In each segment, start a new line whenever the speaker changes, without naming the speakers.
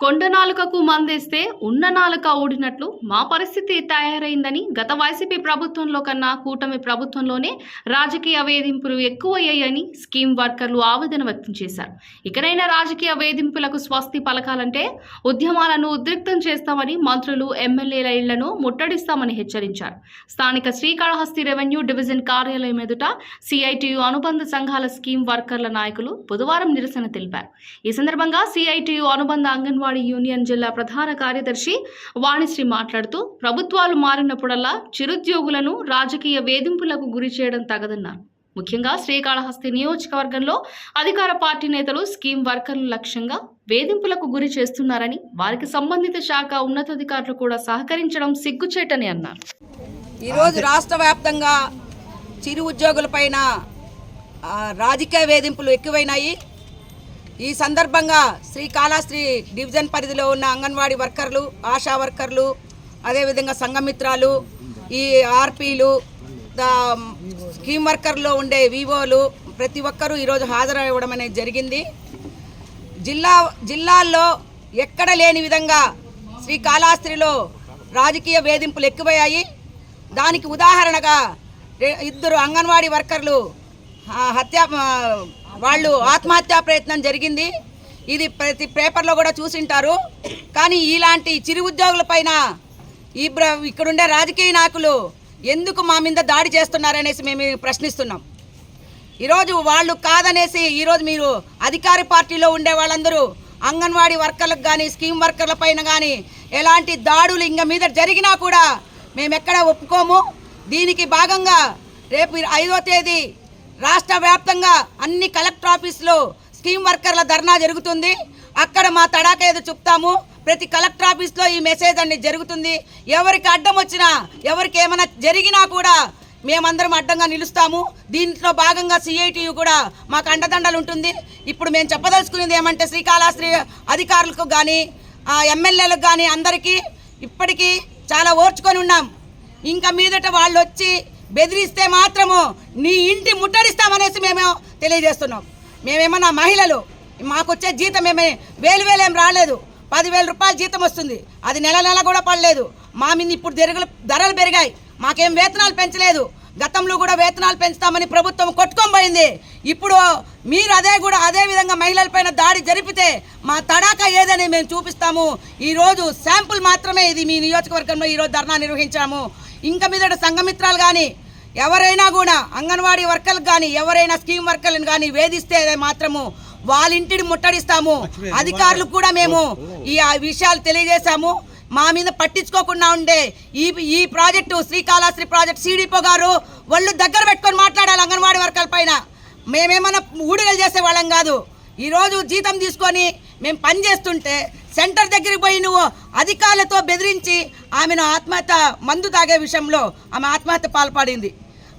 కొండ నాలుకకు మందేస్తే ఉన్న నాలుక ఊడినట్లు మా పరిస్థితి తయారైందని గత వైసీపీ ప్రభుత్వంలో కన్నా కూటమి ప్రభుత్వంలోనే రాజకీయ వేధింపులు ఎక్కువయ్యాయని స్కీమ్ వర్కర్లు ఆవేదన వ్యక్తం చేశారు. ఇకనైనా రాజకీయ వేధింపులకు స్వస్తి పలకాలంటే ఉద్యమాలను ఉద్రిక్తం చేస్తామని మంత్రులు ఎమ్మెల్యేల ఇళ్ళను ముట్టడిస్తామని హెచ్చరించారు. స్థానిక శ్రీకాళహస్తి రెవెన్యూ డివిజన్ కార్యాలయం ఎదుట సిఐటియు అనుబంధ సంఘాల స్కీమ్ వర్కర్ల నాయకులు బుధవారం నిరసన తెలిపారు. ఈ సందర్భంగా సిఐటియు అనుబంధ అంగన్వాడీ యూనియన్ జిల్లా ప్రధాన కార్యదర్శి వాణిశ్రీ మాట్లాడుతూ ప్రభుత్వాలు మారినప్పుడల్లా చిరుద్యోగులను రాజకీయ వేధింపులకు గురి చేయడం తగదన్నారు. ముఖ్యంగా శ్రీకాళహస్తి నియోజకవర్గంలో అధికార పార్టీ నేతలు స్కీమ్ వర్కర్లు లక్ష్యంగా వేధింపులకు గురి చేస్తున్నారని వారికి సంబంధిత శాఖ ఉన్నతాధికారులు కూడా సహకరించడం సిగ్గుచేటని అన్నారు.
ఈరోజు రాష్ట్ర వ్యాప్తంగా చిరు ఉద్యోగులపైన రాజకీయ వేధింపులు ఎక్కువైనాయి. ఈ సందర్భంగా శ్రీకాళహస్తి డివిజన్ పరిధిలో ఉన్న అంగన్వాడీ వర్కర్లు ఆశా వర్కర్లు అదేవిధంగా సంఘమిత్రాలు ఈ ఆర్పీలు స్కీమ్ వర్కర్లో ఉండే వివోలు ప్రతి ఒక్కరూ ఈరోజు హాజరవ్వడం అనేది జరిగింది. జిల్లా జిల్లాల్లో ఎక్కడ లేని విధంగా శ్రీకాళహస్తిలో రాజకీయ వేధింపులు ఎక్కువయ్యాయి. దానికి ఉదాహరణగా ఇద్దరు అంగన్వాడీ వర్కర్లు హత్యా హత్య వాళ్ళు ఆత్మహత్యా ప్రయత్నం జరిగింది. ఇది ప్రతి పేపర్లో కూడా చూసింటారు. కానీ ఇలాంటి చిరు ఉద్యోగులపైన ఈ బ్ర ఇక్కడుండే రాజకీయ నాయకులు ఎందుకు మా మీద దాడి చేస్తున్నారనేసి మేము ప్రశ్నిస్తున్నాం. ఈరోజు వాళ్ళు కాదనేసి ఈరోజు మీరు అధికార పార్టీలో ఉండే వాళ్ళందరూ అంగన్వాడీ వర్కర్లకు కానీ స్కీమ్ వర్కర్ల పైన కానీ ఎలాంటి దాడులు ఇంక మీద జరిగినా కూడా మేము ఎక్కడ ఒప్పుకోము. దీనికి భాగంగా రేపు ఐదో తేదీ రాష్ట్ర వ్యాప్తంగా అన్ని కలెక్టర్ ఆఫీసులో స్కీమ్ వర్కర్ల ధర్నా జరుగుతుంది. అక్కడ మా తడాక ఏదో చెప్తాము. ప్రతి కలెక్టర్ ఆఫీస్లో ఈ మెసేజ్ అన్ని జరుగుతుంది. ఎవరికి అడ్డం వచ్చినా ఎవరికి ఏమైనా జరిగినా కూడా మేమందరం అడ్డంగా నిలుస్తాము. దీంట్లో భాగంగా సిఐటియు కూడా మాకు అండదండలు ఉంటుంది. ఇప్పుడు మేము చెప్పదలుచుకునేది ఏమంటే శ్రీకాళహస్తి అధికారులకు కానీ ఎమ్మెల్యేలకు కానీ అందరికీ ఇప్పటికీ చాలా ఓర్చుకొని ఉన్నాం. ఇంకా మీదట వాళ్ళు వచ్చి బెదిరిస్తే మాత్రము నీ ఇంటి ముట్టడిస్తామనేసి మేము తెలియజేస్తున్నాం. మేమేమన్నా మహిళలు మాకు వచ్చే జీతం ఏమే వేలు వేలు ఏం రాలేదు. పదివేల రూపాయల జీతం వస్తుంది. అది నెల నెల కూడా పడలేదు. మా మీద ఇప్పుడు ధరలు ధరలు పెరిగాయి. మాకేం వేతనాలు పెంచలేదు. గతంలో కూడా వేతనాలు పెంచుతామని ప్రభుత్వం కొట్టుకోబోయింది ఇప్పుడు మీరు అదే కూడా అదే విధంగా మహిళలపైన దాడి జరిపితే మా తడాక ఏదని మేము చూపిస్తాము. ఈరోజు శాంపుల్ మాత్రమే ఇది మీ నియోజకవర్గంలో ఈరోజు ధర్నా నిర్వహించాము. ఇంకా మీదట సంఘమిత్రాలు కానీ ఎవరైనా కూడా అంగన్వాడీ వర్కర్లకు కానీ ఎవరైనా స్కీమ్ వర్కర్లను కానీ వేధిస్తే మాత్రము వాళ్ళ ఇంటిని ముట్టడిస్తాము. అధికారులకు కూడా మేము ఈ ఆ విషయాలు తెలియజేశాము. మా మీద పట్టించుకోకుండా ఉండే ఈ ఈ ప్రాజెక్టు శ్రీకాళహస్తి ప్రాజెక్ట్ సీడీపో గారు వాళ్ళు దగ్గర పెట్టుకొని మాట్లాడాలి అంగన్వాడీ వర్కర్ల పైన. మేమేమన్నా ఊడిగలు చేసే వాళ్ళం కాదు. ఈరోజు జీతం తీసుకొని మేము పని చేస్తుంటే సెంటర్ దగ్గరికి పోయి నువ్వు అధికారులతో బెదిరించి ఆమెను ఆత్మహత్య మందు తాగే విషయంలో ఆమె ఆత్మహత్య పాల్పడింది.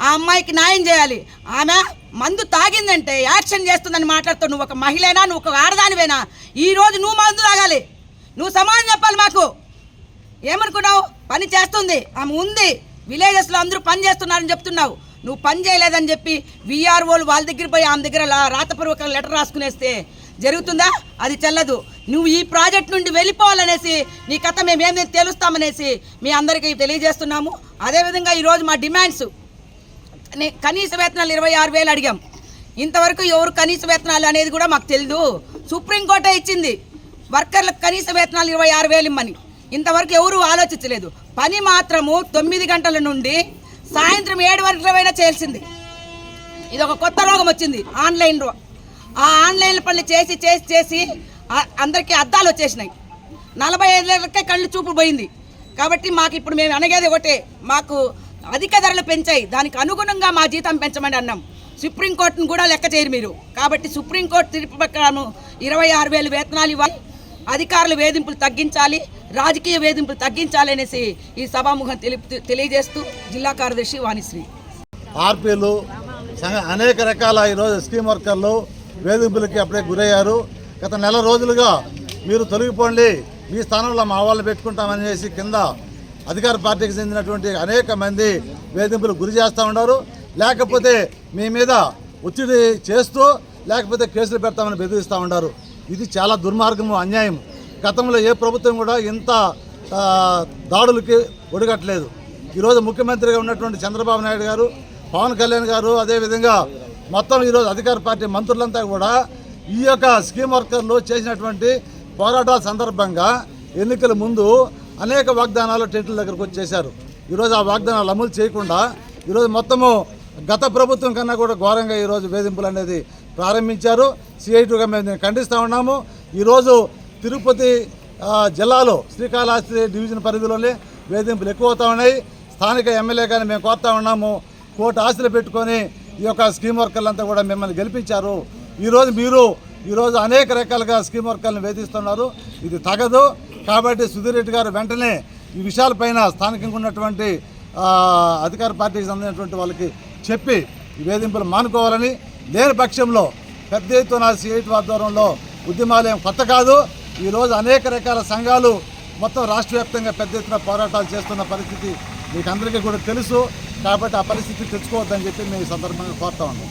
ఆ అమ్మాయికి న్యాయం చేయాలి. ఆమె మందు తాగిందంటే యాక్షన్ చేస్తుందని మాట్లాడుతావు నువ్వు ఒక మహిళనా నువ్వు ఒక ఆడదానివేనా? ఈ రోజు నువ్వు మందు తాగాలి. నువ్వు సమాధానం చెప్పాలి మాకు. ఏమనుకున్నావు? పని చేస్తుంది. ఆమె ఉంది. విలేజెస్లో అందరూ పని చేస్తున్నారని చెప్తున్నావు. నువ్వు పని చేయలేదని చెప్పి విఆర్ఓలు వాళ్ళ దగ్గర పోయి ఆమె దగ్గర రాతపూర్వక లెటర్ రాసుకునేస్తే జరుగుతుందా? అది చెల్లదు. నువ్వు ఈ ప్రాజెక్ట్ నుండి వెళ్ళిపోవాలనేసి నీ కథ మేమేమి తెలుస్తామనేసి మీ అందరికీ తెలియజేస్తున్నాము. అదేవిధంగా ఈరోజు మా డిమాండ్స్. కనీస వేతనాలు ఇరవై ఆరు వేలు అడిగాం. ఇంతవరకు ఎవరు కనీస వేతనాలు అనేది కూడా మాకు తెలియదు సుప్రీంకోర్టే ఇచ్చింది. వర్కర్లకు కనీస వేతనాలు ఇరవై ఆరు వేలు ఇమ్మని. ఇంతవరకు ఎవరు ఆలోచించలేదు. పని మాత్రము తొమ్మిది గంటల నుండి సాయంత్రం ఏడు వరకులవైనా చేయాల్సింది. ఇది ఒక కొత్త రోగం వచ్చింది. ఆన్లైన్ ఆ ఆన్లైన్ పనులు చేసి చేసి చేసి అందరికీ అద్దాలు వచ్చేసినాయి. నలభై ఐదులకే కళ్ళు చూపు పోయింది. కాబట్టి మాకు ఇప్పుడు మేము అనగేది ఒకటే మాకు అధిక ధరలు పెంచాయి. దానికి అనుగుణంగా మా జీతం పెంచమని అన్నాం. సుప్రీంకోర్టును కూడా లెక్క చేయరు మీరు. కాబట్టి సుప్రీంకోర్టు తీర్పు ప్రకారం ఇరవై ఆరు వేలు వేతనాలు ఇవ్వాలి అధికారుల వేధింపులు తగ్గించాలి రాజకీయ వేధింపులు తగ్గించాలి అనేసి ఈ సభాముఖం తెలియజేస్తూ జిల్లా కార్యదర్శి వాణిశ్రీ.
ఆర్పీలు అనేక రకాల ఈరోజు స్కీమ్ వర్కర్లు వేధింపులకి అప్పుడే గురయ్యారు. గత నెల రోజులుగా మీరు తొలగిపోండి. మీ స్థానంలో మా వాళ్ళు పెట్టుకుంటామని చేసి కింద అధికార పార్టీకి చెందినటువంటి అనేక మంది వేధింపులు గురి చేస్తూ ఉన్నారు. లేకపోతే మీ మీద ఒత్తిడి చేస్తూ లేకపోతే కేసులు పెడతామని బెదిరిస్తూ ఉన్నారు. ఇది చాలా దుర్మార్గము అన్యాయం గతంలో ఏ ప్రభుత్వం కూడా ఇంత దాడులకి ఒడగట్లేదు ఈరోజు ముఖ్యమంత్రిగా ఉన్నటువంటి చంద్రబాబు నాయుడు గారు పవన్ కళ్యాణ్ గారు అదేవిధంగా మొత్తం ఈరోజు అధికార పార్టీ మంత్రులంతా కూడా ఈ యొక్క స్కీమ్ వర్కర్లు చేసినటువంటి పోరాటాల సందర్భంగా ఎన్నికల ముందు అనేక వాగ్దానాలు టెంట్ల దగ్గరకు వచ్చి చేశారు ఈరోజు ఆ వాగ్దానాలు అమలు చేయకుండా ఈరోజు మొత్తము గత ప్రభుత్వం కన్నా కూడా ఘోరంగా ఈరోజు వేధింపులు అనేది ప్రారంభించారు. సిఐటుగా మేము దీన్ని ఖండిస్తూ ఉన్నాము. ఈరోజు తిరుపతి జిల్లాలో శ్రీకాళహస్తి డివిజన్ పరిధిలోనే వేధింపులు ఎక్కువ అవుతా ఉన్నాయి. స్థానిక ఎమ్మెల్యే కానీ మేము కోరుతా ఉన్నాము. కోర్టు ఆశలు పెట్టుకొని ఈ యొక్క స్కీమ్ వర్కర్లంతా కూడా మిమ్మల్ని గెలిపించారు. ఈరోజు మీరు ఈరోజు అనేక రకాలుగా స్కీమ్ వర్కర్లను వేధిస్తున్నారు. ఇది తగదు. కాబట్టి సుధీర్ రెడ్డి గారు వెంటనే ఈ విషయాలపైన స్థానికంగా ఉన్నటువంటి అధికార పార్టీకి సంబంధించినటువంటి వాళ్ళకి చెప్పి ఈ వేధింపులు మానుకోవాలని లేని పక్షంలో పెద్ద ఎత్తున సిఐటి ఆధ్వర్యంలో ఉద్యమాలయం కొత్త కాదు. ఈరోజు అనేక రకాల సంఘాలు మొత్తం రాష్ట్ర వ్యాప్తంగా పెద్ద ఎత్తున పోరాటాలు చేస్తున్న పరిస్థితి మీకు అందరికీ కూడా తెలుసు. కాబట్టి ఆ పరిస్థితి తెచ్చుకోవద్దని చెప్పి మేము ఈ సందర్భంగా కోరుతా ఉన్నాం.